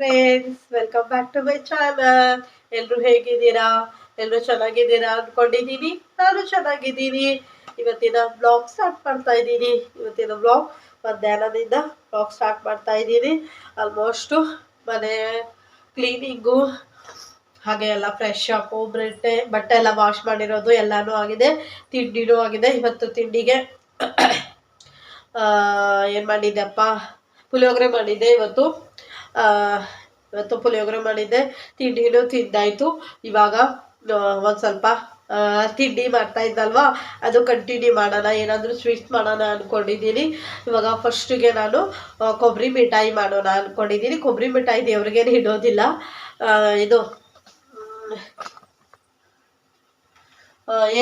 Friends welcome back to my channel ಎಲ್ಲರೂ ಹೇಗಿದ್ದೀರಾ? ಎಲ್ಲರೂ ಚೆನ್ನಾಗಿದ್ದೀರಾ ಅಂದ್ಕೊಂಡಿದ್ದೀನಿ ನಾನು ಚೆನ್ನಾಗಿದ್ದೀನಿ. ಇವತ್ತಿನ ಬ್ಲಾಗ್ ಸ್ಟಾರ್ಟ್ ಮಾಡ್ತಾ ಇದ್ದೀನಿ. ಇವತ್ತಿನ ಬ್ಲಾಗ್ ಮಧ್ಯಾಹ್ನದಿಂದ ಬ್ಲಾಗ್ ಸ್ಟಾರ್ಟ್ ಮಾಡ್ತಾ ಇದ್ದೀನಿ. ಆಲ್ಮೋಸ್ಟು ಮನೆ ಕ್ಲೀನಿಂಗು ಹಾಗೆ ಎಲ್ಲ ಫ್ರೆಶ್ ಅಪ್ ಬಟ್ಟೆ ಬಟ್ಟೆ ಎಲ್ಲ ವಾಶ್ ಮಾಡಿರೋದು ಎಲ್ಲನೂ ಆಗಿದೆ. ತಿಂಡಿನೂ ಆಗಿದೆ. ಇವತ್ತು ತಿಂಡಿಗೆ ಏನು ಮಾಡಿದ್ದೆಪ್ಪ ಪುಳಿಯೋಗರೆ ಮಾಡಿದ್ದೆ ಇವತ್ತು. ಇವತ್ತು ಪುಳಿಯೋಗರೆ ಮಾಡಿದ್ದೆ. ತಿಂಡಿನೂ ತಿಂದಾಯಿತು. ಇವಾಗ ಒಂದು ಸ್ವಲ್ಪ ತಿಂಡಿ ಮಾಡ್ತಾ ಇದ್ದಲ್ವಾ? ಅದು ಕಂಟಿನ್ಯೂ ಮಾಡೋಣ. ಏನಾದರೂ ಸ್ವೀಟ್ಸ್ ಮಾಡೋಣ ಅಂದ್ಕೊಂಡಿದ್ದೀನಿ ಇವಾಗ ಫಸ್ಟಿಗೆ ನಾನು ಕೊಬ್ಬರಿ ಮಿಠಾಯಿ ಮಾಡೋಣ ಅಂದ್ಕೊಂಡಿದ್ದೀನಿ ಕೊಬ್ಬರಿ ಮಿಠಾಯಿ ದೇವ್ರಿಗೇನು ಇಡೋದಿಲ್ಲ ಇದು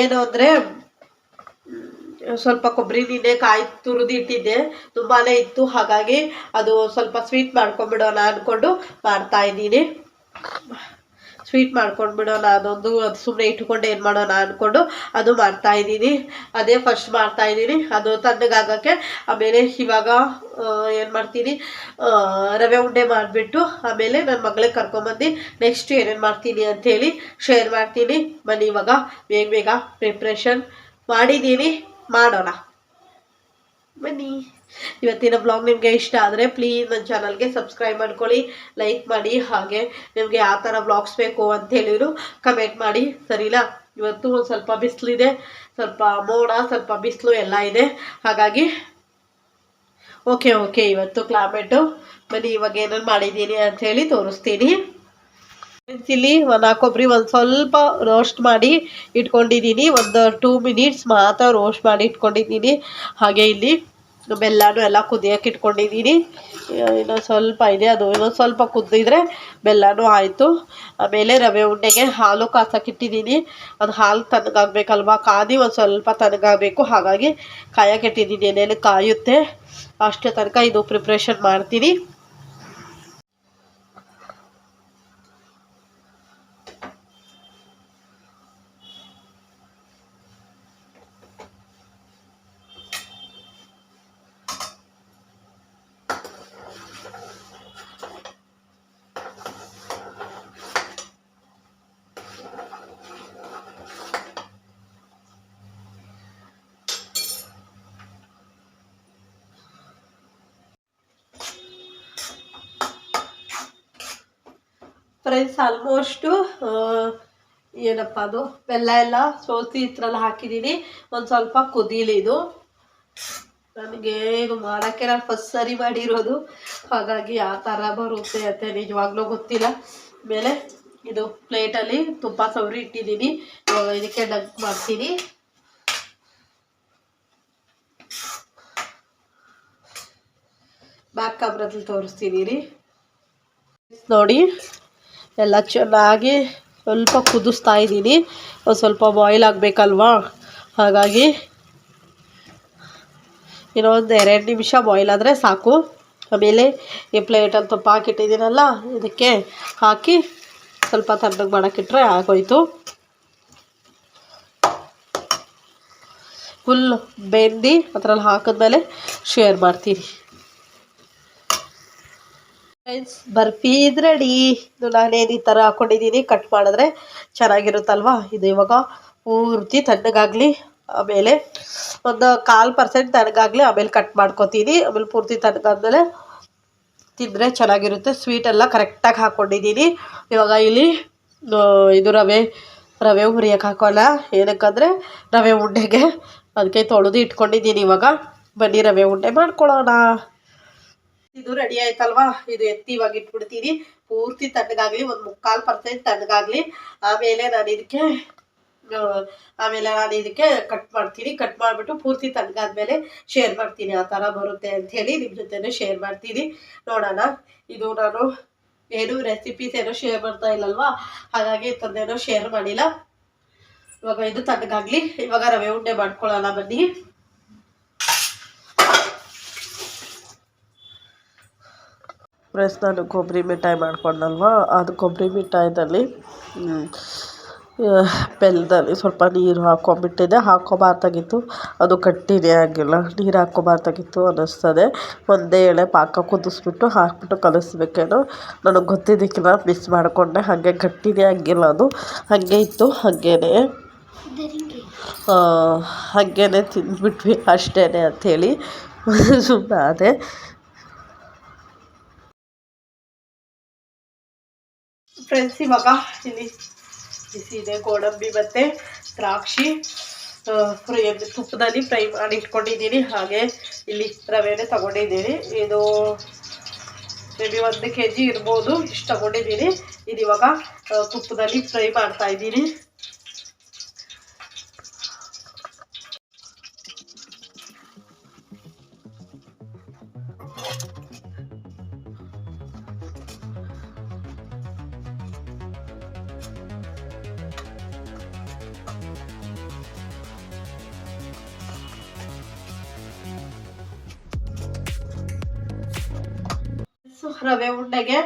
ಏನು ಅಂದರೆ ಸ್ವಲ್ಪ ಕೊಬ್ಬರಿ ನಿನ್ನೆ ಕಾಯಿ ತುರಿದು ಇಟ್ಟಿದ್ದೆ. ತುಂಬಾನೇ ಇತ್ತು. ಹಾಗಾಗಿ ಅದು ಸ್ವಲ್ಪ ಸ್ವೀಟ್ ಮಾಡ್ಕೊಂಡ್ಬಿಡೋಣ ಅಂದ್ಕೊಂಡು ಮಾಡ್ತಾ ಇದ್ದೀನಿ. ಸ್ವೀಟ್ ಮಾಡ್ಕೊಂಡ್ಬಿಡೋಣ ಅದೊಂದು ಅದು ಸುಮ್ಮನೆ ಇಟ್ಕೊಂಡು ಏನು ಮಾಡೋಣ ಅಂದ್ಕೊಂಡು ಅದು ಮಾಡ್ತಾ ಇದ್ದೀನಿ. ಅದೇ ಫಸ್ಟ್ ಮಾಡ್ತಾ ಇದ್ದೀನಿ. ಅದು ತಣ್ಣಗಾಗೋಕ್ಕೆ ಆಮೇಲೆ ಇವಾಗ ಏನು ಮಾಡ್ತೀನಿ? ರವೆ ಉಂಡೆ ಮಾಡಿಬಿಟ್ಟು ಆಮೇಲೆ ನನ್ನ ಮಗಳಿಗೆ ಕರ್ಕೊಂಬಂದು ನೆಕ್ಸ್ಟ್ ಏನೇನು ಮಾಡ್ತೀನಿ ಅಂಥೇಳಿ ಶೇರ್ ಮಾಡ್ತೀನಿ. ಬನ್ನಿ ಇವಾಗ, ಬೇಗ ಬೇಗ ಪ್ರಿಪ್ರೇಷನ್ ಮಾಡಿದ್ದೀನಿ. ಮಾಡೋಣ. ಬನ್ನಿ. ಇವತ್ತಿನ ಬ್ಲಾಗ್ ನಿಮಗೆ ಇಷ್ಟ ಆದರೆ ಪ್ಲೀಸ್ ನನ್ನ ಚಾನಲ್ಗೆ ಸಬ್ಸ್ಕ್ರೈಬ್ ಮಾಡ್ಕೊಳ್ಳಿ ಲೈಕ್ ಮಾಡಿ, ಹಾಗೆ ನಿಮಗೆ ಯಾವ ಥರ ಬ್ಲಾಗ್ಸ್ ಬೇಕು ಅಂತ ಹೇಳಿದ್ರು ಕಮೆಂಟ್ ಮಾಡಿ, ಸರಿನಾ? ಇವತ್ತು ಒಂದು ಸ್ವಲ್ಪ ಬಿಸಿಲಿದೆ ಸ್ವಲ್ಪ ಮೋಡ, ಸ್ವಲ್ಪ ಬಿಸಿಲು ಎಲ್ಲ ಇದೆ. ಹಾಗಾಗಿ ಓಕೆ ಓಕೆ ಇವತ್ತು ಕ್ಲೈಮೇಟು ಬನ್ನಿ, ಇವಾಗ ಏನೇನು ಮಾಡಿದ್ದೀನಿ ಅಂಥೇಳಿ ತೋರಿಸ್ತೀನಿ. ಇಲ್ಲಿ ಒಂದು ಕೊಬ್ಬರಿ ಒಂದು ಸ್ವಲ್ಪ ರೋಸ್ಟ್ ಮಾಡಿ ಇಟ್ಕೊಂಡಿದ್ದೀನಿ ಒಂದು ಟೂ ಮಿನಿಟ್ಸ್ ಮಾತ್ರ ರೋಸ್ಟ್ ಮಾಡಿ ಇಟ್ಕೊಂಡಿದ್ದೀನಿ ಹಾಗೆ ಇಲ್ಲಿ ಬೆಲ್ಲನೂ ಎಲ್ಲ ಕುದಿಯೋಕೆ ಇಟ್ಕೊಂಡಿದ್ದೀನಿ ಇನ್ನೊಂದು ಸ್ವಲ್ಪ ಇದೆ. ಅದು ಇನ್ನೊಂದು ಸ್ವಲ್ಪ ಕುದ್ದಿದ್ರೆ ಬೆಲ್ಲನೂ ಆಯಿತು. ಆಮೇಲೆ ರವೆ ಉಂಡೆಗೆ ಹಾಲು ಕಾಸಕ್ಕಿಟ್ಟಿದ್ದೀನಿ ಅದು ಹಾಲು ತನಗಾಗಬೇಕಲ್ವ? ಕಾದಿ ಒಂದು ಸ್ವಲ್ಪ ತನಗಾಗಬೇಕು. ಹಾಗಾಗಿ ಕಾಯಕ್ಕೆ ಇಟ್ಟಿದ್ದೀನಿ ಏನೇನು ಕಾಯುತ್ತೆ ಅಷ್ಟು ತನಕ ಇದು ಪ್ರಿಪ್ರೇಷನ್ ಮಾಡ್ತೀನಿ. ಫ್ರೆಂಡ್ಸ್ ಆಲ್ಮೋಸ್ಟು ಏನಪ್ಪ ಅದು, ಬೆಲ್ಲ ಎಲ್ಲ ಸೋಸಿ ಇದ್ರಲ್ಲಿ ಹಾಕಿದ್ದೀನಿ. ಒಂದು ಸ್ವಲ್ಪ ಕುದೀಲಿ ಇದು. ನನಗೆ ಇದು ಮಾಡೋಕ್ಕೆ ನಾನು ಫಸ್ಟ್ ಸರಿ ಮಾಡಿರೋದು. ಹಾಗಾಗಿ ಆ ಥರ ಬರುತ್ತೆ ಅಂತ ನಿಜವಾಗ್ಲೂ ಗೊತ್ತಿಲ್ಲ. ಮೇಲೆ ಇದು ಪ್ಲೇಟಲ್ಲಿ ತುಪ್ಪ ಸವರಿ ಇಟ್ಟಿದ್ದೀನಿ. ಇದಕ್ಕೆ ಡಗ್ ಮಾಡ್ತೀನಿ. ಬ್ಯಾಕ್ ಕಬ್ರದಲ್ಲಿ ರೀ. ನೋಡಿ. ಎಲ್ಲ ಚೆನ್ನಾಗಿ ಸ್ವಲ್ಪ ಕುದಿಸ್ತಾ ಇದ್ದೀನಿ. ಒಂದು ಸ್ವಲ್ಪ ಬಾಯ್ಲ್ ಆಗಬೇಕಲ್ವಾ? ಹಾಗಾಗಿ ಇನ್ನೊಂದು ಎರಡು ನಿಮಿಷ ಬಾಯ್ಲ್ ಆದರೆ ಸಾಕು. ಆಮೇಲೆ ಈ ಪ್ಲೇಟಲ್ಲಿ ತುಪ್ಪ ಹಾಕಿಟ್ಟಿದ್ದೀನಲ್ಲ, ಇದಕ್ಕೆ ಹಾಕಿ ಸ್ವಲ್ಪ ತಣ್ಣಗೆ ಮಾಡೋಕ್ಕಿಟ್ರೆ ಆಗೋಯ್ತು. ಫುಲ್ ಬೆಂದು ಅದರಲ್ಲಿ ಹಾಕಿದ್ಮೇಲೆ ಶೇರ್ ಮಾಡ್ತೀನಿ. ಫ್ರೆಂಡ್ಸ್ ಬರ್ಫಿ ಇದು ರೆಡಿ ಇದು ನಾನೇನು ಈ ಥರ ಹಾಕ್ಕೊಂಡಿದ್ದೀನಿ ಕಟ್ ಮಾಡಿದ್ರೆ ಚೆನ್ನಾಗಿರುತ್ತಲ್ವಾ? ಇದು ಇವಾಗ ಪೂರ್ತಿ ತಣ್ಣಗಾಗಲಿ, ಆಮೇಲೆ ಒಂದು ಕಾಲು ಪರ್ಸೆಂಟ್ ತಣ್ಣಗಾಗಲಿ, ಆಮೇಲೆ ಕಟ್ ಮಾಡ್ಕೊತೀನಿ. ಆಮೇಲೆ ಪೂರ್ತಿ ತಣ್ಣಗಾದ್ಮೇಲೆ ತಿಂದರೆ ಚೆನ್ನಾಗಿರುತ್ತೆ. ಸ್ವೀಟ್ ಎಲ್ಲ ಕರೆಕ್ಟಾಗಿ ಹಾಕ್ಕೊಂಡಿದ್ದೀನಿ ಇವಾಗ ಇಲ್ಲಿ ಇದು ರವೆ ರವೆ ಹುರಿಯೋಕೆ ಹಾಕೋಣ. ಏನಕ್ಕಂದರೆ ರವೆ ಉಂಡೆಗೆ. ಅದಕ್ಕೆ ತೊಳೆದು ಇಟ್ಕೊಂಡಿದ್ದೀನಿ ಇವಾಗ. ಬನ್ನಿ, ರವೆ ಉಂಡೆ ಮಾಡ್ಕೊಳ್ಳೋಣ. ಇದು ರೆಡಿ ಆಯ್ತಲ್ವಾ? ಇದು ಎತ್ತಿ ಇವಾಗ ಇಟ್ಬಿಡ್ತೀನಿ. ಪೂರ್ತಿ ತಣ್ಣಗಾಗ್ಲಿ, ಒಂದು ಮುಕ್ಕಾಲು ಪರ್ಸೆಂಟ್ ತಣ್ಣಗಾಗ್ಲಿ. ಆಮೇಲೆ ನಾನು ಇದಕ್ಕೆ ಆಮೇಲೆ ನಾನು ಇದಕ್ಕೆ ಕಟ್ ಮಾಡ್ತೀನಿ. ಕಟ್ ಮಾಡಿಬಿಟ್ಟು ಪೂರ್ತಿ ತಣ್ಣಗಾದ್ಮೇಲೆ ಶೇರ್ ಮಾಡ್ತೀನಿ. ಆ ಥರ ಬರುತ್ತೆ ಅಂಥೇಳಿ ನಿಮ್ಮ ಜೊತೆನೂ ಶೇರ್ ಮಾಡ್ತೀನಿ. ನೋಡೋಣ. ಇದು ನಾನು ಏನು ರೆಸಿಪೀಸ್ ಏನೋ ಶೇರ್ ಮಾಡ್ತಾ ಇಲ್ಲಲ್ವಾ? ಹಾಗಾಗಿ ತಂದೇನೋ ಶೇರ್ ಮಾಡಿಲ್ಲ. ಇವಾಗ ಇದು ತಣ್ಣಗಾಗ್ಲಿ. ಇವಾಗ ರವೆ ಉಂಡೆ ಮಾಡ್ಕೊಳ್ಳೋಣ ಬನ್ನಿ. ಫ್ರೆಂಡ್ಸ್ ನಾನು ಕೊಬ್ಬರಿ ಮಿಠಾಯಿ ಮಾಡ್ಕೊಂಡಲ್ವಾ? ಅದು ಕೊಬ್ಬರಿ ಮಿಠಾಯಿದಲ್ಲಿ ಬೆಲ್ಲದಲ್ಲಿ ಸ್ವಲ್ಪ ನೀರು ಹಾಕ್ಕೊಂಬಿಟ್ಟಿದ್ದೆ ಹಾಕ್ಕೋಬಾರ್ದಾಗಿತ್ತು ಅದು ಗಟ್ಟಿನೇ ಆಗಿಲ್ಲ ನೀರು ಹಾಕ್ಕೋಬಾರ್ದಾಗಿತ್ತು ಅನ್ನಿಸ್ತದೆ. ಒಂದೇ ಎಳೆ ಪಾಕ ಕುದಿಸ್ಬಿಟ್ಟು ಹಾಕ್ಬಿಟ್ಟು ಕಲಿಸ್ಬೇಕೇನೋ. ನನಗೆ ಗೊತ್ತಿದ್ದಕ್ಕಿಲ್ಲ. ಮಿಸ್ ಮಾಡಿಕೊಂಡೆ. ಹಾಗೆ ಗಟ್ಟಿನೇ ಆಗಿಲ್ಲ ಅದು. ಹಾಗೆ ಇತ್ತು. ಹಾಗೇ ಹಾಗೇ ತಿಂದ್ಬಿಟ್ವಿ ಅಷ್ಟೇ ಅಂಥೇಳಿ. ಸುಮ್ಮನಾದೆ ಫ್ರೆಂಡ್ಸ್, ಇವಾಗ ಇಲ್ಲಿ ಬಿಸಿ ಇದೆ, ಗೋಡಂಬಿ ಮತ್ತು ದ್ರಾಕ್ಷಿ ಫ್ರೈ ತುಪ್ಪದಲ್ಲಿ ಫ್ರೈ ಮಾಡಿ ಇಟ್ಕೊಂಡಿದ್ದೀನಿ. ಹಾಗೆ ಇಲ್ಲಿ ರವೆನೇ ತಗೊಂಡಿದ್ದೀನಿ. ಇದು ಮೇ ಬಿ ಒಂದು ಕೆ ಜಿ ಇರ್ಬೋದು, ಇಷ್ಟು ತಗೊಂಡಿದ್ದೀನಿ. ಇದು ಇವಾಗ ತುಪ್ಪದಲ್ಲಿ ಫ್ರೈ ಮಾಡ್ತಾ ಸೊ ರವೆ ಉಂಡೆಗೆ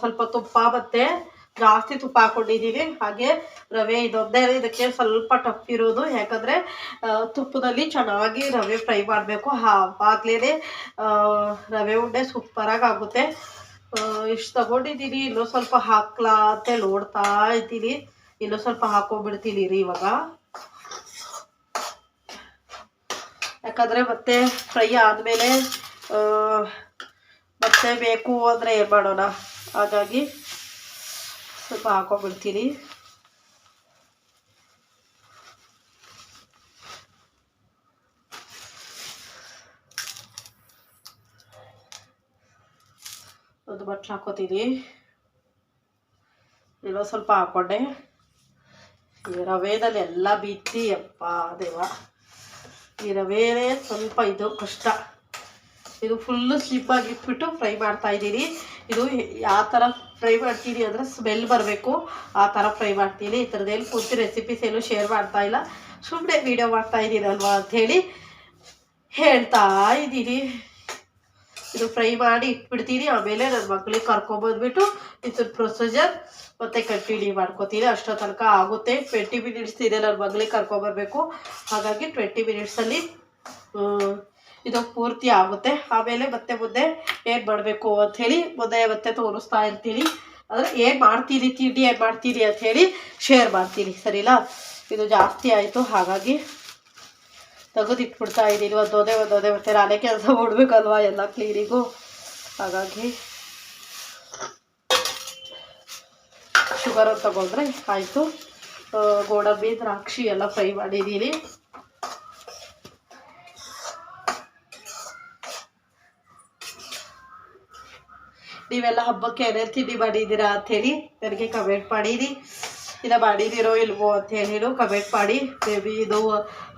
ಸ್ವಲ್ಪ ತುಪ್ಪ ಮತ್ತೆ ಜಾಸ್ತಿ ತುಪ್ಪ ಹಾಕೊಂಡಿದ್ದೀನಿ ಹಾಗೆ ರವೆ ಇದೊಂದೇ ಇದಕ್ಕೆ ಸ್ವಲ್ಪ ಟಫ್ ಇರೋದು. ಯಾಕಂದರೆ ತುಪ್ಪದಲ್ಲಿ ಚೆನ್ನಾಗಿ ರವೆ ಫ್ರೈ ಮಾಡಬೇಕು. ಆವಾಗಲೇ ರವೆ ಉಂಡೆ ಸೂಪರಾಗಿ ಆಗುತ್ತೆ. ಇಷ್ಟು ತಗೊಂಡಿದ್ದೀನಿ ಇನ್ನೂ ಸ್ವಲ್ಪ ಹಾಕ್ಲಾ ಅಂತ ನೋಡ್ತಾ ಇದ್ದೀನಿ. ಇನ್ನೂ ಸ್ವಲ್ಪ ಹಾಕೊಂಡ್ಬಿಡ್ತೀನಿ ರೀ ಇವಾಗ. ಯಾಕಂದರೆ ಮತ್ತೆ ಫ್ರೈ ಆದಮೇಲೆ ಮತ್ತೆ ಬೇಕು ಅಂದರೆ ಏನು ಮಾಡೋಣ? ಹಾಗಾಗಿ ಸ್ವಲ್ಪ ಹಾಕೊಂಡ್ಬಿಡ್ತೀನಿ. ಒಂದು ಬಟ್ಲು ಹಾಕೋತೀನಿ ಏನೋ ಸ್ವಲ್ಪ ಹಾಕೊಂಡೆ. ರವೆದಲ್ಲಿ ಎಲ್ಲ ಬಿತ್ತಿ ಅಪ್ಪ ದೇವ. ಈ ರವೆನೇ ಸ್ವಲ್ಪ ಇದು ಕಷ್ಟ. ಇದು ಫುಲ್ಲು ಸ್ಲಿಪ್ಪಾಗಿ ಇಟ್ಬಿಟ್ಟು ಫ್ರೈ ಮಾಡ್ತಾ ಇದ್ದೀನಿ. ಇದು ಯಾವ ಥರ ಫ್ರೈ ಮಾಡ್ತೀನಿ ಅಂದರೆ ಸ್ಮೆಲ್ ಬರಬೇಕು. ಆ ಥರ ಫ್ರೈ ಮಾಡ್ತೀನಿ. ಈ ಥರದ್ದೇನು ಪೂರ್ತಿ ರೆಸಿಪೀಸ್ ಏನು ಶೇರ್ ಮಾಡ್ತಾ ಇಲ್ಲ. ಸುಮ್ಮನೆ ವೀಡಿಯೋ ಮಾಡ್ತಾ ಇದ್ದೀನಲ್ವಾ ಅಂಥೇಳಿ ಹೇಳ್ತಾ ಇದ್ದೀನಿ. ಇದು ಫ್ರೈ ಮಾಡಿ ಇಟ್ಬಿಡ್ತೀನಿ. ಆಮೇಲೆ ನನ್ನ ಮಗಳಿಗೆ ಕರ್ಕೊಂಬಂದ್ಬಿಟ್ಟು ಇದ್ರ ಪ್ರೊಸೀಜರ್ ಮತ್ತೆ ಕಂಟಿನ್ಯೂ ಮಾಡ್ಕೋತೀನಿ. ಅಷ್ಟೋ ತನಕ ಆಗುತ್ತೆ. ಟ್ವೆಂಟಿ ಮಿನಿಟ್ಸ್ ಇದೆ ನನ್ನ ಮಗಳಿಗೆ ಕರ್ಕೊಂಬರ್ಬೇಕು ಹಾಗಾಗಿ ಟ್ವೆಂಟಿ ಮಿನಿಟ್ಸಲ್ಲಿ ಇದು ಪೂರ್ತಿ ಆಗುತ್ತೆ. ಆಮೇಲೆ ಮತ್ತೆ ಮುಂದೆ ಏನು ಮಾಡಬೇಕು ಹೇಳಿ ಮುಂದೆ ಮತ್ತೆ ತೋರಿಸ್ತಾ ಇರ್ತೀನಿ. ಅಂದರೆ ಏನು ಮಾಡ್ತೀನಿ ತಿಂಡಿ ಏನು ಅಂತ ಹೇಳಿ ಶೇರ್ ಮಾಡ್ತೀನಿ. ಸರಿನಾ? ಇದು ಜಾಸ್ತಿ ಆಯಿತು. ಹಾಗಾಗಿ ತೆಗೆದಿಟ್ಬಿಡ್ತಾ ಇದ್ದೀನಿ. ಒಂದೊಂದೇ ಒಂದೊಂದೇ ಮತ್ತೆ ನಾನೇ ಕೆಲಸ ಮಾಡಬೇಕಲ್ವಾ ಎಲ್ಲ ಕ್ಲೀನಿಗೂ ಹಾಗಾಗಿ ಶುಗರ್ ತಗೊಂಡ್ರೆ ಆಯಿತು. ಗೋಡಂಬಿ, ದ್ರಾಕ್ಷಿ ಎಲ್ಲ ಫ್ರೈ ಮಾಡಿದ್ದೀನಿ. ನೀವೆಲ್ಲ ಹಬ್ಬಕ್ಕೆ ಏನೇನು ತಿಂಡಿ ಮಾಡಿದ್ದೀರಾ ಅಂಥೇಳಿ ನನಗೆ ಕಮೆಂಟ್ ಮಾಡಿರಿ. ಇಲ್ಲ ಮಾಡಿದ್ದೀರೋ ಇಲ್ವೋ ಅಂತ ಹೇಳಿರು ಕಮೆಂಟ್ ಮಾಡಿ. ಮೇ ಬಿ ಇದು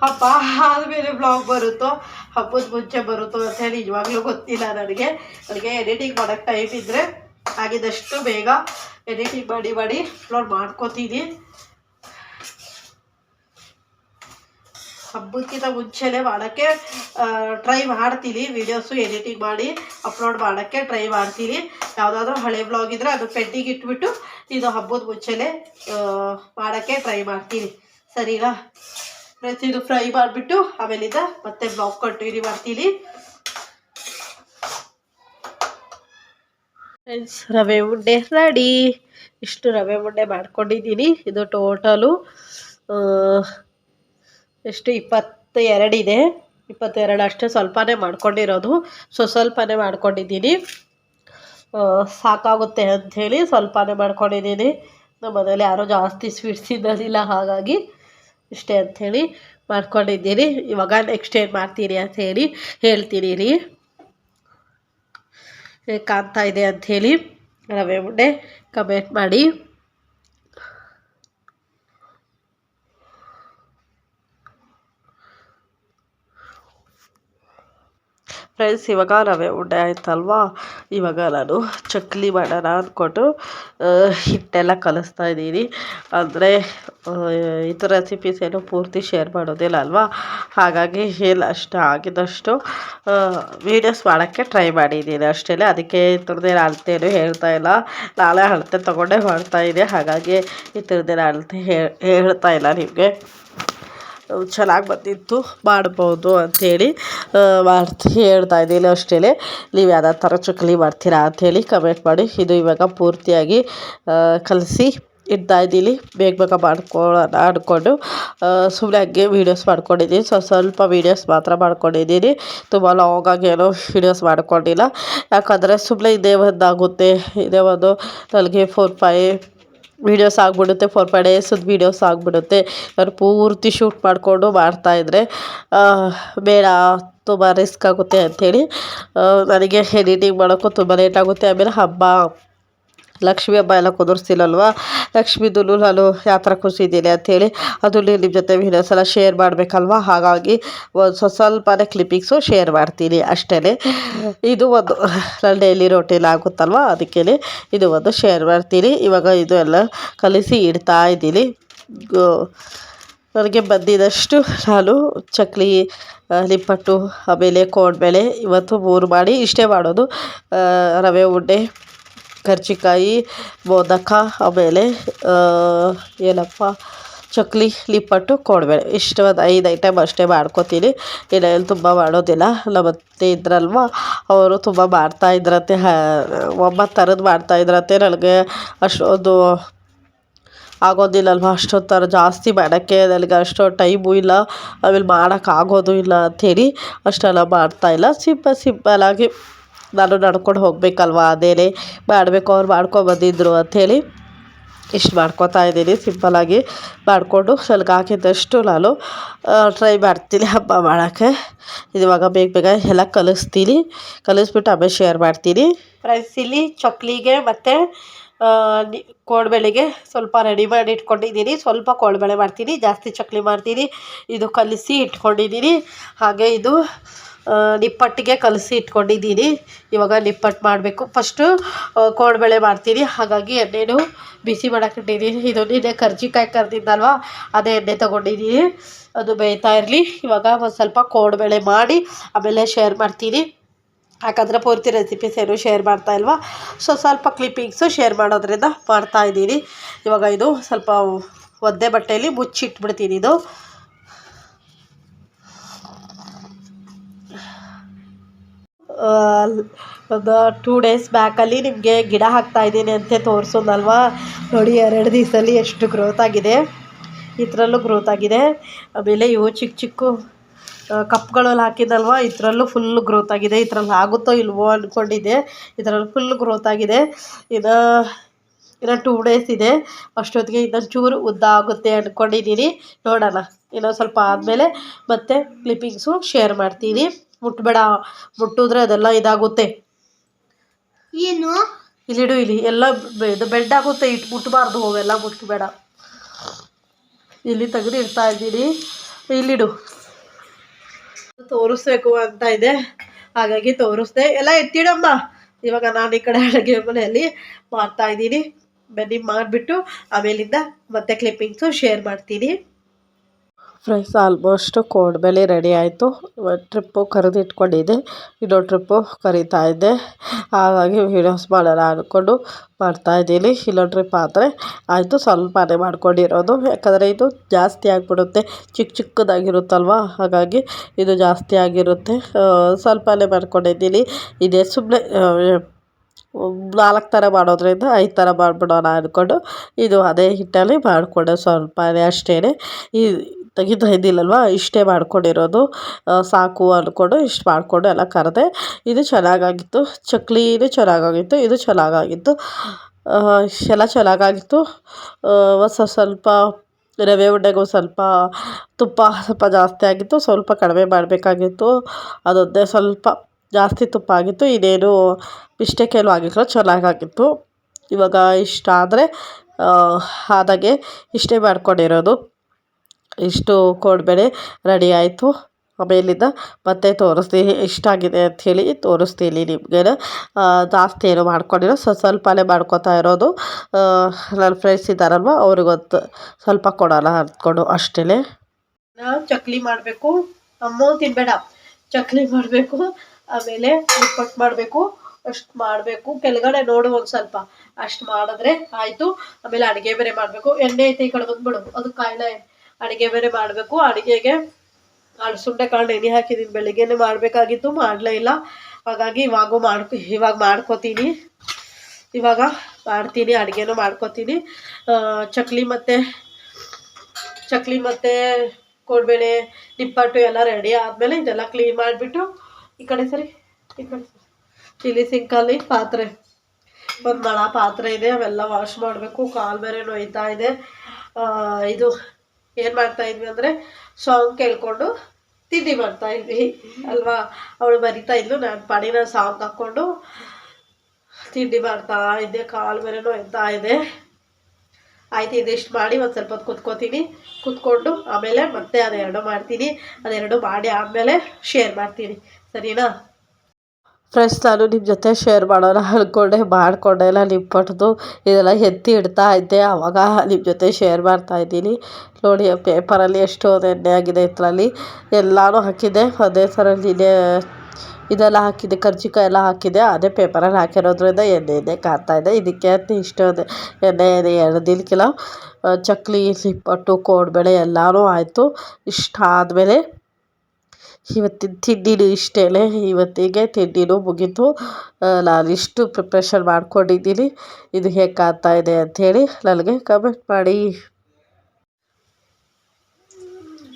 ಹಬ್ಬ ಆದಮೇಲೆ ಬ್ಲಾಗ್ ಬರುತ್ತೋ, ಹಬ್ಬದ ಮುಂಚೆ ಬರುತ್ತೋ ಅಂತ ಹೇಳಿ ನಿಜವಾಗ್ಲೂ ಗೊತ್ತಿಲ್ಲ ನನಗೆ. ನನಗೆ ಎಡಿಟಿಂಗ್ ಮಾಡೋಕ್ಕೆ ಟೈಮ್ ಇದ್ದರೆ ಆಗಿದಷ್ಟು ಬೇಗ ಎಡಿಟಿಂಗ್ ಮಾಡಿ ಮಾಡಿ ಅಪ್ಲೋಡ್ ಮಾಡ್ಕೋತೀನಿ. ಹಬ್ಬಕ್ಕಿಂತ ಮುಂಚೆನೆ ಮಾಡೋಕ್ಕೆ ಟ್ರೈ ಮಾಡ್ತೀನಿ. ವೀಡಿಯೋಸು ಎಡಿಟಿಂಗ್ ಮಾಡಿ ಅಪ್ಲೋಡ್ ಮಾಡೋಕ್ಕೆ ಟ್ರೈ ಮಾಡ್ತೀನಿ. ಯಾವುದಾದ್ರೂ ಹಳೆ ಬ್ಲಾಗ್ ಇದ್ದರೆ ಅದು ಪೆಂಡಿಂಗ್ ಇಟ್ಬಿಟ್ಟು ಇದು ಹಬ್ಬದ ಮುಂಚೆನೆ ಮಾಡೋಕ್ಕೆ ಟ್ರೈ ಮಾಡ್ತೀನಿ. ಸರಿನಾ? ಫ್ರೆಂಡ್ಸ್ ಇದು ಫ್ರೈ ಮಾಡಿಬಿಟ್ಟು ಆಮೇಲಿಂದ ಮತ್ತೆ ಬ್ಲಾಗ್ ಕಂಟಿನ್ಯೂ ಮಾಡ್ತೀನಿ. ಫ್ರೆಂಡ್ಸ್ ರವೆ ಉಂಡೆ ರೆಡಿ ಇಷ್ಟು ರವೆ ಉಂಡೆ ಮಾಡ್ಕೊಂಡಿದ್ದೀನಿ. ಇದು ಟೋಟಲು ಎಷ್ಟು ಇಪ್ಪತ್ತ ಎರಡಿದೆ ಇಪ್ಪತ್ತೆರಡು ಅಷ್ಟೇ ಸ್ವಲ್ಪನೇ ಮಾಡ್ಕೊಂಡಿರೋದು. ಸೊ ಸ್ವಲ್ಪನೇ ಮಾಡ್ಕೊಂಡಿದ್ದೀನಿ. ಸಾಕಾಗುತ್ತೆ ಅಂಥೇಳಿ ಸ್ವಲ್ಪನೇ ಮಾಡ್ಕೊಂಡಿದ್ದೀನಿ. ನಮ್ಮ ಮನೇಲಿ ಯಾರೂ ಜಾಸ್ತಿ ಸ್ವೀಟ್ಸ್ ಇದ್ದಿಲ್ಲ ಹಾಗಾಗಿ ಇಷ್ಟೇ ಅಂಥೇಳಿ ಮಾಡ್ಕೊಂಡಿದ್ದೀನಿ. ಇವಾಗ ನೆಕ್ಸ್ಟ್ ಏನು ಅಂತ ಹೇಳಿ ಹೇಳ್ತೀನಿ ರೀ ಕಾಣ್ತಾ ಇದೆ ಅಂಥೇಳಿ, ರವೆ ಉಂಡೆ ಕಮೆಂಟ್ ಮಾಡಿ. ಫ್ರೆಂಡ್ಸ್, ಇವಾಗ ರವೆ ಉಂಡೆ ಆಯ್ತಲ್ವಾ? ಇವಾಗ ನಾನು ಚಕ್ಲಿ ಮಾಡೋಣ ಅಂದ್ಕೊಂಡು ಹಿಟ್ಟೆಲ್ಲ ಕಲಿಸ್ತಾ ಇದ್ದೀನಿ. ಅಂದರೆ ಇದು ರೆಸಿಪೀಸ್ ಏನು ಪೂರ್ತಿ ಶೇರ್ ಮಾಡೋದಿಲ್ಲ ಅಲ್ವಾ? ಹಾಗಾಗಿ ಏನು ಅಷ್ಟು ಆಗಿದಷ್ಟು ವೀಡಿಯೋಸ್ ಮಾಡೋಕ್ಕೆ ಟ್ರೈ ಮಾಡಿದ್ದೀನಿ ಅಷ್ಟೇ ಅದಕ್ಕೆ ಈ ಥರದ್ದೇನು ಅಳತೇನು ಹೇಳ್ತಾ ಇಲ್ಲ. ನಾಳೆ ಅಳತೆ ತೊಗೊಂಡೇ ಮಾಡ್ತಾಯಿದ್ದೆ ಹಾಗಾಗಿ ಈ ಥರದ್ದೇನು ಅಳತೆ ಹೇಳ್ತಾ ಇಲ್ಲ ನಿಮಗೆ. ಚೆನ್ನಾಗಿ ಬಂದಿತ್ತು ಮಾಡ್ಬೋದು ಅಂಥೇಳಿ ಮಾಡ್ತಿ ಹೇಳ್ತಾ ಇದ್ದೀನಿ ಅಷ್ಟೇ ನೀವು ಯಾವ್ದಾದ್ರು ಥರ ಚಕ್ಲಿ ಮಾಡ್ತೀರಾ ಅಂಥೇಳಿ ಕಮೆಂಟ್ ಮಾಡಿ. ಇದು ಇವಾಗ ಪೂರ್ತಿಯಾಗಿ ಕಲಸಿ ಇಡ್ತಾ ಇದ್ದೀನಿ. ಬೇಗ ಬೇಗ ಮಾಡ್ಕೊಳ್ಳೋಣ ಅಂದ್ಕೊಂಡು ಸುಮ್ಮನೆ ಹಂಗೆ ವೀಡಿಯೋಸ್ ಮಾಡ್ಕೊಂಡಿದ್ದೀನಿ. ಸೊ, ಸ್ವಲ್ಪ ವೀಡಿಯೋಸ್ ಮಾತ್ರ ಮಾಡ್ಕೊಂಡಿದ್ದೀನಿ. ತುಂಬ ಲಾಂಗಾಗಿ ಏನೋ ವೀಡಿಯೋಸ್ ಮಾಡ್ಕೊಂಡಿಲ್ಲ. ಯಾಕಂದರೆ ಸುಮ್ಮನೆ ಇದೇ ಒಂದಾಗುತ್ತೆ ಇದೇ ಒಂದು ನನಗೆ ಫೋರ್ ಫೈ ವೀಡಿಯೋಸ್ ಆಗಿಬಿಡುತ್ತೆ ಫೋರ್ ಫೈವ್ ಡೇಸದ ವೀಡಿಯೋಸ್ ಆಗಿಬಿಡುತ್ತೆ. ಅವ್ರು ಪೂರ್ತಿ ಶೂಟ್ ಮಾಡಿಕೊಂಡು ಮಾಡ್ತಾಯಿದ್ರೆ ಬೇಡ, ತುಂಬ ರಿಸ್ಕ್ ಆಗುತ್ತೆ ಅಂಥೇಳಿ ನನಗೆ ಎಡಿಟಿಂಗ್ ಮಾಡೋಕ್ಕೂ ತುಂಬ ಲೇಟ್ ಆಗುತ್ತೆ. ಆಮೇಲೆ ಹಬ್ಬ ಲಕ್ಷ್ಮಿ ಹಬ್ಬ ಎಲ್ಲ ಕುದುರ್ಸ್ತೀನಲ್ವ ಲಕ್ಷ್ಮೀದು ನಾನು ಯಾವ ಥರ ಅಂಥೇಳಿ ಅದು ನಿಮ್ಮ ಜೊತೆ ಇನ್ನೊಂದ್ಸಲ ಶೇರ್ ಮಾಡಬೇಕಲ್ವ? ಹಾಗಾಗಿ ಒಂದು ಸ್ವ ಸ್ವಲ್ಪನೇ ಕ್ಲಿಪ್ಪಿಂಗ್ಸು ಶೇರ್ ಮಾಡ್ತೀನಿ ಅಷ್ಟೇ ಇದು ಒಂದು ನನ್ನ ಡೈಲಿ ರೊಟೀನ್ ಆಗುತ್ತಲ್ವ? ಅದಕ್ಕೇ ಇದು ಒಂದು ಶೇರ್ ಮಾಡ್ತೀನಿ. ಇವಾಗ ಇದು ಎಲ್ಲ ಕಲಿಸಿ ಇಡ್ತಾ ಇದ್ದೀನಿ. ನನಗೆ ಬಂದಿದ್ದಷ್ಟು ನಾನು ಚಕ್ಲಿ ನಿಪ್ಪಟ್ಟು, ಆಮೇಲೆ ಕೋಡ್ಬೇಳೆ ಇವತ್ತು ಮೂರು ಮಾಡಿ ಇಷ್ಟೇ ಮಾಡೋದು. ರವೆ ಉಂಡೆ ಕರ್ಜಿಕಾಯಿ ಮೋದಕ ಆಮೇಲೆ ಏನಪ್ಪ ಚಕ್ಕುಲಿ ನಿಪ್ಪಟ್ಟು ಕೊಡಬೇಡ ಇಷ್ಟು ಒಂದು ಐದು ಐಟಮ್ ಅಷ್ಟೇ ಮಾಡ್ಕೊತೀನಿ. ಇನ್ನೇನು ತುಂಬ ಮಾಡೋದಿಲ್ಲ. ನಮ್ಮತ್ತೆ ಇದ್ರಲ್ವ, ಅವರು ತುಂಬ ಮಾಡ್ತಾಯಿದ್ರಂತೆ ಒಂಬತ್ತು ಥರದ್ದು ಮಾಡ್ತಾಯಿದ್ರಂತೆ ನನಗೆ ಅಷ್ಟೊಂದು ಆಗೋದಿಲ್ಲಲ್ವ? ಅಷ್ಟೊಂದು ಥರ ಜಾಸ್ತಿ ಮಾಡೋಕ್ಕೆ ನನಗೆ ಅಷ್ಟೊಂದು ಟೈಮು ಇಲ್ಲ. ಆಮೇಲೆ ಮಾಡೋಕ್ಕಾಗೋದು ಇಲ್ಲ ಅಂಥೇಳಿ ಅಷ್ಟೆಲ್ಲ ಮಾಡ್ತಾಯಿಲ್ಲ ಸಿಂಪಲ್ ಸಿಂಪಲ್ಲಾಗಿ ನಾನು ನಡ್ಕೊಂಡು ಹೋಗಬೇಕಲ್ವ ಅದೇನೆ ಮಾಡಬೇಕು ಅವ್ರು ಮಾಡ್ಕೊಬಂದಿದ್ರು ಅಂಥೇಳಿ ಇಷ್ಟು ಮಾಡ್ಕೊತಾ ಇದ್ದೀನಿ ಸಿಂಪಲ್ಲಾಗಿ ಮಾಡಿಕೊಂಡು ಸ್ವಲ್ಪ ಹಾಕಿದ್ದಷ್ಟು ನಾನು ಟ್ರೈ ಮಾಡ್ತೀನಿ ಹಬ್ಬ ಮಾಡೋಕ್ಕೆ. ಇವಾಗ ಬೇಗ ಬೇಗ ಎಲ್ಲ ಕಲಿಸ್ತೀನಿ, ಕಲಿಸ್ಬಿಟ್ಟು ಆಮೇಲೆ ಶೇರ್ ಮಾಡ್ತೀನಿ. ಫ್ರೈಸ್ ಇಲ್ಲಿ, ಚಕ್ಲಿಗೆ ಮತ್ತು ಕೋಡುಬಳೆಗೆ ಸ್ವಲ್ಪ ರೆಡಿ ಮಾಡಿ ಇಟ್ಕೊಂಡಿದ್ದೀನಿ. ಸ್ವಲ್ಪ ಕೋಡ್ಬೇಳೆ ಮಾಡ್ತೀನಿ. ಜಾಸ್ತಿ ಚಕ್ಲಿ ಮಾಡ್ತೀನಿ. ಇದು ಕಲಿಸಿ ಇಟ್ಕೊಂಡಿದ್ದೀನಿ. ಹಾಗೆ ಇದು ನಿಪ್ಪಟ್ಟಿಗೆ ಕಲಸಿ ಇಟ್ಕೊಂಡಿದ್ದೀನಿ. ಇವಾಗ ನಿಪ್ಪಟ್ಟು ಮಾಡಬೇಕು. ಫಸ್ಟು ಕೋಡ್ಬೇಳೆ ಮಾಡ್ತೀನಿ. ಹಾಗಾಗಿ ಎಣ್ಣೆನು ಬಿಸಿ ಮಾಡೋಕ್ಕಿಟ್ಟಿದ್ದೀನಿ ಇದು ನಿನ್ನೆ ಕರ್ಜಿಕಾಯಿ ಕರೆದಿದ್ದಲ್ವ? ಅದೇ ಎಣ್ಣೆ ತೊಗೊಂಡಿದ್ದೀನಿ. ಅದು ಬೇಯ್ತಾ ಇರಲಿ. ಇವಾಗ ಒಂದು ಸ್ವಲ್ಪ ಕೋಡ್ಬೇಳೆ ಮಾಡಿ ಆಮೇಲೆ ಶೇರ್ ಮಾಡ್ತೀನಿ. ಯಾಕಂದರೆ ಪೂರ್ತಿ ರೆಸಿಪೀಸ್ ಏನು ಶೇರ್ ಮಾಡ್ತಾ ಇಲ್ವಾ? ಸೊ ಸ್ವಲ್ಪ ಕ್ಲಿಪ್ಪಿಂಗ್ಸು ಶೇರ್ ಮಾಡೋದ್ರಿಂದ ಮಾಡ್ತಾಯಿದ್ದೀನಿ ಇವಾಗ ಇದು ಸ್ವಲ್ಪ ಒದ್ದೆ ಬಟ್ಟೆಯಲ್ಲಿ ಮುಚ್ಚಿಟ್ಬಿಡ್ತೀನಿ ಇದು. ಒಂದು ಟೂ ಡೇಸ್ ಬ್ಯಾಕಲ್ಲಿ ನಿಮಗೆ ಗಿಡ ಹಾಕ್ತಾಯಿದ್ದೀನಿ ಅಂತ ತೋರಿಸೋದಲ್ವಾ? ನೋಡಿ, ಎರಡು ದಿವಸದಲ್ಲಿ ಎಷ್ಟು ಗ್ರೋತ್ ಆಗಿದೆ. ಇದರಲ್ಲೂ ಗ್ರೋತ್ ಆಗಿದೆ. ಆಮೇಲೆ ಇವು ಚಿಕ್ಕ ಚಿಕ್ಕ ಕಪ್ಗಳಲ್ಲಿ ಹಾಕಿದ್ದಲ್ವ ಇದರಲ್ಲೂ ಫುಲ್ ಗ್ರೋತ್ ಆಗಿದೆ. ಇದ್ರಲ್ಲಿ ಆಗುತ್ತೋ ಇಲ್ವೋ ಅಂದ್ಕೊಂಡಿದ್ದೆ ಇದರಲ್ಲಿ ಫುಲ್ ಗ್ರೋತ್ ಆಗಿದೆ. ಇದು ಇನ್ನು ಟೂ ಡೇಸ್ ಇದೆ. ಅಷ್ಟೊತ್ತಿಗೆ ಇನ್ನೊಂದು ಚೂರು ಉದ್ದ ಆಗುತ್ತೆ ಅಂದ್ಕೊಂಡಿದ್ದೀನಿ ನೋಡೋಣ. ಇನ್ನೊಂದು ಸ್ವಲ್ಪ ಆದಮೇಲೆ ಮತ್ತೆ ಕ್ಲಿಪ್ಪಿಂಗ್ಸು ಶೇರ್ ಮಾಡ್ತೀನಿ. ಮುಟ್ಬೇಡ. ಮುಟ್ಟಿದ್ರೆ ಅದೆಲ್ಲ ಇದಾಗುತ್ತೆ. ಏನು? ಇಲ್ಲಿಡು ಇಲ್ಲಿ. ಎಲ್ಲ ಇದು ಬೆಡ್ ಆಗುತ್ತೆ. ಇಟ್ಟು ಮುಟ್ಟಬಾರ್ದು ಅವೆಲ್ಲ ಮುಟ್ಟಬೇಡ ಇಲ್ಲಿ ತೆಗೆದು ಇಡ್ತಾ ಇದ್ದೀನಿ ಇಲ್ಲಿಡು ತೋರಿಸ್ಬೇಕು ಅಂತ ಇದೆ. ಹಾಗಾಗಿ ತೋರಿಸ್ದೆ. ಎಲ್ಲ ಎತ್ತಿಡಮ್ಮ. ಇವಾಗ ನಾನು ಈ ಕಡೆ ಅಡುಗೆ ಮನೆಯಲ್ಲಿ ಮಾಡ್ತಾ ಇದ್ದೀನಿ. ಬನ್ನಿ ಮಾಡಿಬಿಟ್ಟು ಆಮೇಲಿಂದ ಮತ್ತೆ ಕ್ಲಿಪ್ಪಿಂಗ್ಸು ಶೇರ್ ಮಾಡ್ತೀನಿ. ಫ್ರೆಂಡ್ಸ್ ಆಲ್ಮೋಸ್ಟ್ ಕೋಡ್ಬಳೆ ರೆಡಿ ಆಯಿತು. ಟ್ರಿಪ್ಪು ಕರೆದು ಇಟ್ಕೊಂಡಿದ್ದೆ ಇನ್ನೊಂದು ಟ್ರಿಪ್ಪು ಕರಿತಾ ಇದ್ದೆ. ಹಾಗಾಗಿ ವೀಡಿಯೋಸ್ ಮಾಡೋಣ ಅಂದ್ಕೊಂಡು ಮಾಡ್ತಾಯಿದ್ದೀನಿ ಇನ್ನೊಂದು ಟ್ರಿಪ್ ಆದರೆ ಆಯಿತು, ಸ್ವಲ್ಪನೇ ಮಾಡ್ಕೊಂಡಿರೋದು. ಯಾಕಂದರೆ ಇದು ಜಾಸ್ತಿ ಆಗಿಬಿಡುತ್ತೆ. ಚಿಕ್ಕ ಚಿಕ್ಕದಾಗಿರುತ್ತಲ್ವ? ಹಾಗಾಗಿ ಇದು ಜಾಸ್ತಿ ಆಗಿರುತ್ತೆ. ಸ್ವಲ್ಪನೇ ಮಾಡ್ಕೊಂಡಿದ್ದೀನಿ. ಇದೇ ಸುಮ್ಮನೆ ನಾಲ್ಕು ಥರ ಮಾಡೋದ್ರಿಂದ ಐದು ಥರ ಮಾಡಿಬಿಡೋಣ ಅಂದ್ಕೊಂಡು ಇದು ಅದೇ ಹಿಟ್ಟಲ್ಲಿ ಮಾಡಿಕೊಂಡೆ ಸ್ವಲ್ಪನೇ ಅಷ್ಟೇ ಈ ತೆಗಿತಾ ಇದ್ದಿಲ್ಲಲ್ವ ಇಷ್ಟೇ ಮಾಡ್ಕೊಂಡಿರೋದು. ಸಾಕು ಅಂದ್ಕೊಂಡು ಇಷ್ಟು ಮಾಡಿಕೊಂಡು ಎಲ್ಲ ಕರೆದೆ. ಇದು ಚೆನ್ನಾಗಾಗಿತ್ತು. ಚಕ್ಲಿನೂ ಚೆನ್ನಾಗಾಗಿತ್ತು. ಇದು ಚೆನ್ನಾಗಾಗಿತ್ತು. ಎಲ್ಲ ಚೆನ್ನಾಗಾಗಿತ್ತು. ಹೊಸ ಸ್ವಲ್ಪ ರವೆ ಉಂಡೆಗೂ ಸ್ವಲ್ಪ ತುಪ್ಪ ಸ್ವಲ್ಪ ಜಾಸ್ತಿ ಆಗಿತ್ತು. ಸ್ವಲ್ಪ ಕಡಿಮೆ ಮಾಡಬೇಕಾಗಿತ್ತು. ಅದೊಂದೇ ಸ್ವಲ್ಪ ಜಾಸ್ತಿ ತುಪ್ಪ ಆಗಿತ್ತು. ಇದೇನು ಮಿಸ್ಟೇಕ್ ಏನೂ ಆಗಿಲ್ಲ. ಚೆನ್ನಾಗಾಗಿತ್ತು. ಇವಾಗ ಇಷ್ಟ ಆದರೆ ಆದಾಗೆ ಇಷ್ಟೇ ಮಾಡ್ಕೊಂಡಿರೋದು. ಇಷ್ಟು ಕೋಡುಬಳೆ ರೆಡಿ ಆಯಿತು. ಆಮೇಲಿಂದ ಮತ್ತೆ ತೋರಿಸ್ತೀನಿ. ಇಷ್ಟ ಆಗಿದೆ ಅಂಥೇಳಿ ತೋರಿಸ್ತೀನಿ ನಿಮಗೆ. ಜಾಸ್ತಿ ಏನು ಮಾಡ್ಕೊಂಡಿರೋ ಸ್ವಲ್ಪ ಸ್ವಲ್ಪನೇ ಮಾಡ್ಕೊತಾ ಇರೋದು. ನನ್ನ ಫ್ರೆಂಡ್ಸ್ ಇದ್ದಾರಲ್ವ? ಅವ್ರಿಗೊಂದು ಸ್ವಲ್ಪ ಕೊಡೋಣ ಅಂದ್ಕೊಂಡು ಅಷ್ಟೇ ಚಕ್ಲಿ ಮಾಡಬೇಕು. ಅಮ್ಮ ತಿನ್ಬೇಡ. ಚಕ್ಲಿ ಮಾಡಬೇಕು. ಆಮೇಲೆ ನಿಪ್ಪಟ್ಟು ಮಾಡಬೇಕು. ಅಷ್ಟು ಮಾಡಬೇಕು. ಕೆಳಗಡೆ ನೋಡು ಒಂದು ಸ್ವಲ್ಪ. ಅಷ್ಟು ಮಾಡಿದ್ರೆ ಆಯಿತು. ಆಮೇಲೆ ಅಡುಗೆ ಬೇರೆ ಮಾಡಬೇಕು. ಎಣ್ಣೆ ಐತೆ ಈ ಕಡೆ ಬಂದ್ಬಿಡು. ಅದು ಕಾಯಿಲೆ. ಅಡುಗೆ ಬೇರೆ ಮಾಡಬೇಕು. ಅಡುಗೆಗೆ ಸುಂಡೆ ಕಾಳು ನೆನೆ ಹಾಕಿದ್ದೀನಿ ಬೆಳಿಗ್ಗೆನೆ ಮಾಡಬೇಕಾಗಿತ್ತು, ಮಾಡಲೇ ಇಲ್ಲ. ಹಾಗಾಗಿ ಇವಾಗೂ ಮಾಡ್ಕೊ, ಇವಾಗ ಮಾಡ್ಕೋತೀನಿ. ಇವಾಗ ಮಾಡ್ತೀನಿ, ಅಡುಗೆನೂ ಮಾಡ್ಕೋತೀನಿ. ಚಕ್ಲಿ ಮತ್ತು ಚಕ್ಲಿ ಮತ್ತು ಕೋಡ್ಬೇಳೆ, ನಿಪ್ಪಟ್ಟು ಎಲ್ಲ ರೆಡಿ ಆದಮೇಲೆ ಇದೆಲ್ಲ ಕ್ಲೀನ್ ಮಾಡಿಬಿಟ್ಟು, ಈ ಕಡೆ ಸರಿ, ಈ ಕಡೆ ಸರಿ. ಚಿಲ್ಲಿ ಸಿಂಕಲ್ಲಿ ಪಾತ್ರೆ. ಒಂದು ಮಳ ಪಾತ್ರೆ ಇದೆ, ಅವೆಲ್ಲ ವಾಶ್ ಮಾಡಬೇಕು. ಕಾಲು ಬೇರೆ ನೋಯ್ತಾ ಇದೆ. ಇದು ಏನು ಮಾಡ್ತಾ ಇದ್ವಿ ಅಂದರೆ ಸಾಂಗ್ ಕೇಳ್ಕೊಂಡು ತಿಂಡಿ ಮಾಡ್ತಾ ಇದ್ವಿ. ಅಲ್ವಾ? ಅವಳು ಬರಿತಾ ಇದ್ಲು. ನಾನು ಪಾಡಿನ ಸಾಂಗ್ ಹಾಕ್ಕೊಂಡು ತಿಂಡಿ ಮಾಡ್ತಾ ಇದ್ದೆ. ಕಾಲು ಬೇರೆ ನೋಯ್ತಾ ಇದೆ ಆಯ್ತು ಇದಿಷ್ಟು ಮಾಡಿ ಒಂದು ಸ್ವಲ್ಪ ಹೊತ್ತು ಕುತ್ಕೋತೀನಿ. ಕುತ್ಕೊಂಡು ಆಮೇಲೆ ಮತ್ತೆ ಅದೆರಡು ಮಾಡ್ತೀನಿ. ಅದೆರಡು ಮಾಡಿ ಆಮೇಲೆ ಶೇರ್ ಮಾಡ್ತೀನಿ. ಸರಿನಾ? ಫ್ರೆಂಡ್ಸ್ ನಾನು ನಿಮ್ಮ ಜೊತೆ ಶೇರ್ ಮಾಡೋಣ ಅಂದ್ಕೊಂಡೆ ಮಾಡಿಕೊಂಡೆ, ಎಲ್ಲ ನಿಪ್ಪಟ್ಟು ಇದೆಲ್ಲ ಎತ್ತಿ ಇಡ್ತಾ ಇದ್ದೆ ಆವಾಗ ನಿಮ್ಮ ಜೊತೆ ಶೇರ್ ಮಾಡ್ತಾ ಇದ್ದೀನಿ. ನೋಡಿ ಪೇಪರಲ್ಲಿ ಎಷ್ಟು ಎಣ್ಣೆ ಆಗಿದೆ ಇದರಲ್ಲಿ. ಎಲ್ಲನೂ ಹಾಕಿದ್ದೆ, ಅದೇ ಥರ ನೀನೆ ಇದೆಲ್ಲ ಹಾಕಿದ್ದೆ, ಕರ್ಜಿಕಾಯಿ ಎಲ್ಲ ಹಾಕಿದೆ ಅದೇ ಪೇಪರಲ್ಲಿ ಹಾಕಿರೋದ್ರಿಂದ ಎಣ್ಣೆ ಎಣ್ಣೆ ಕಾಣ್ತಾ ಇದೆ. ಇದಕ್ಕೆ ಅಂತ ಇಷ್ಟೊಂದು ಎಣ್ಣೆ ಎಣ್ಣೆ ಎಳ್ದಿಲ್ಕಿಲ್ಲ ಕಿಲೋ ಚಕ್ಲಿ ನಿಪ್ಪಟ್ಟು ಕೋಡ್ಬೇಳೆ ಎಲ್ಲನೂ ಆಯಿತು. ಇಷ್ಟಾದಮೇಲೆ ಇವತ್ತಿನ ತಿಂಡಿನು ಇಷ್ಟೇ ಇವತ್ತಿಗೆ ತಿಂಡಿನೂ ಮುಗೀತು. ನಾನು ಇಷ್ಟು ಪ್ರಿಪ್ರೇಷನ್ ಮಾಡ್ಕೊಂಡಿದ್ದೀನಿ. ಇದು ಹೇಗೆ ಕಾಣ್ತಾ ಇದೆ ಅಂಥೇಳಿ ನನಗೆ ಕಮೆಂಟ್ ಮಾಡಿ.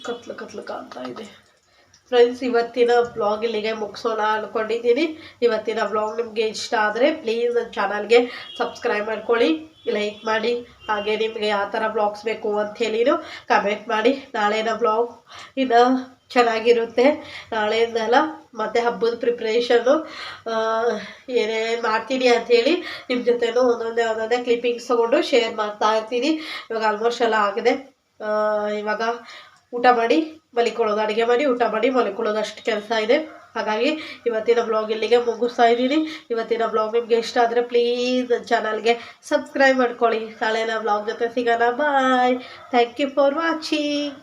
ಕತ್ಲು ಕತ್ಲು ಕಾಣ್ತಾ ಇದೆ. ಫ್ರೆಂಡ್ಸ್ ಇವತ್ತಿನ ಬ್ಲಾಗ್ ಇಲ್ಲಿಗೆ ಮುಗಿಸೋಣ ಅಂದ್ಕೊಂಡಿದ್ದೀನಿ ಇವತ್ತಿನ ಬ್ಲಾಗ್ ನಿಮಗೆ ಇಷ್ಟ ಆದರೆ ಪ್ಲೀಸ್ ನನ್ನ ಚಾನಲ್ಗೆ ಸಬ್ಸ್ಕ್ರೈಬ್ ಮಾಡ್ಕೊಳ್ಳಿ ಲೈಕ್ ಮಾಡಿ, ಹಾಗೆ ನಿಮಗೆ ಯಾವ ಥರ ಬ್ಲಾಗ್ಸ್ ಬೇಕು ಅಂಥೇಳಿನೂ ಕಮೆಂಟ್ ಮಾಡಿ. ನಾಳೆನ ಬ್ಲಾಗ್ ಇನ್ನು ಚೆನ್ನಾಗಿರುತ್ತೆ. ನಾಳೆಯಿಂದಲ್ಲ ಮತ್ತು ಹಬ್ಬದ ಪ್ರಿಪ್ರೇಷನು ಏನೇನು ಮಾಡ್ತೀನಿ ಅಂಥೇಳಿ ನಿಮ್ಮ ಜೊತೆನೂ ಒಂದೊಂದೇ ಒಂದೊಂದೇ ಕ್ಲಿಪ್ಪಿಂಗ್ಸ್ ತೊಗೊಂಡು ಶೇರ್ ಮಾಡ್ತಾ ಇರ್ತೀನಿ. ಇವಾಗ ಆಲ್ಮೋಸ್ಟ್ ಎಲ್ಲ ಆಗಿದೆ. ಇವಾಗ ಊಟ ಮಾಡಿ, ಮಲಿಕೊಳ್ಳೋದು, ಅಡುಗೆ ಮಾಡಿ, ಊಟ ಮಾಡಿ, ಮಲಿಕೊಳ್ಳೋದು ಅಷ್ಟು ಕೆಲಸ ಇದೆ. ಹಾಗಾಗಿ ಇವತ್ತಿನ ಬ್ಲಾಗ್ ಇಲ್ಲಿಗೆ ಮುಗಿಸ್ತಾ ಇದ್ದೀನಿ. ಇವತ್ತಿನ ಬ್ಲಾಗ್ ನಿಮಗೆ ಇಷ್ಟ ಆದರೆ ಪ್ಲೀಸ್ ಚಾನಲ್ಗೆ ಸಬ್ಸ್ಕ್ರೈಬ್ ಮಾಡ್ಕೊಳ್ಳಿ. ನಾಳೆನ ಬ್ಲಾಗ್ ಜೊತೆ ಸಿಗೋಣ. Bye thank you for watching